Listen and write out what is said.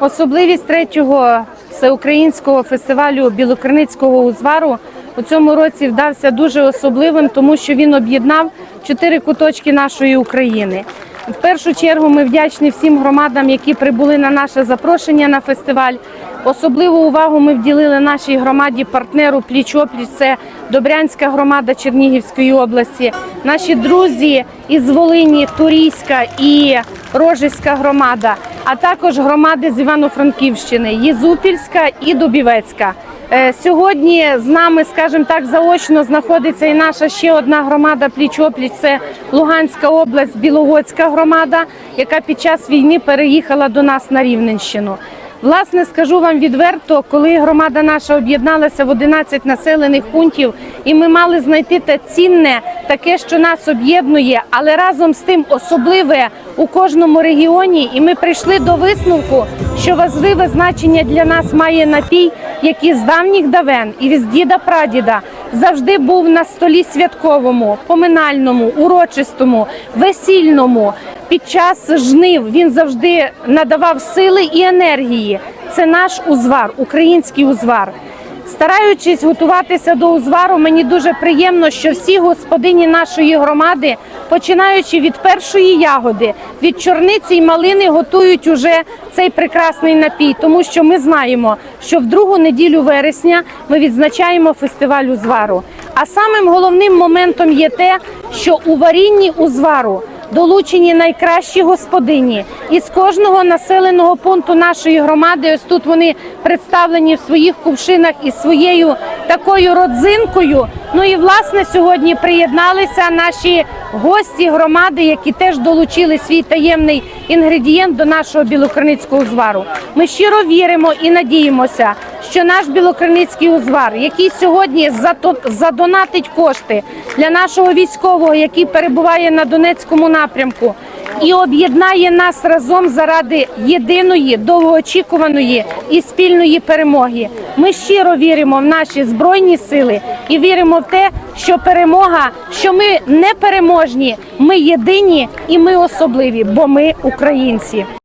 Особливість третього всеукраїнського фестивалю білокриницького узвару у цьому році вдався дуже особливим, тому що він об'єднав чотири куточки нашої України. В першу чергу ми вдячні всім громадам, які прибули на наше запрошення на фестиваль. Особливу увагу ми вділили нашій громаді партнеру пліч-опліч. Це Добрянська громада Чернігівської області. Наші друзі із Волині, Турійська і Рожиська громада, а також громади з Івано-Франківщини, Єзупільська і Дубівецька. Е, Сьогодні з нами, скажімо так, заочно знаходиться і наша ще одна громада пліч-опліч. Це Луганська область, Біловодська громада, яка під час війни переїхала до нас на Рівненщину. Власне, скажу вам відверто, коли громада наша об'єдналася в 11 населених пунктів, і ми мали знайти те цінне, таке, що нас об'єднує, але разом з тим особливе у кожному регіоні. І ми прийшли до висновку, що важливе значення для нас має напій, який з давніх давен і від діда прадіда завжди був на столі святковому, поминальному, урочистому, весільному. Під час жнив він завжди надавав сили і енергії. Це наш узвар, український узвар. Стараючись готуватися до узвару, мені дуже приємно, що всі господині нашої громади, починаючи від першої ягоди, від чорниці й малини, готують уже цей прекрасний напій, тому що ми знаємо, що в другу неділю вересня ми відзначаємо фестиваль узвару. А самим головним моментом є те, що у варінні узвару долучені найкращі господині із кожного населеного пункту нашої громади. Ось тут вони представлені в своїх кувшинах із своєю такою родзинкою. Ну і власне сьогодні приєдналися наші гості громади, які теж долучили свій таємний інгредієнт до нашого білокриницького звару. Ми щиро віримо і надіємося, що наш білокриницький узвар, який сьогодні задонатить кошти для нашого військового, який перебуває на Донецькому напрямку, і об'єднає нас разом заради єдиної довгоочікуваної і спільної перемоги. Ми щиро віримо в наші збройні сили і віримо в те, що перемога, що ми не переможні, ми єдині і ми особливі, бо ми українці.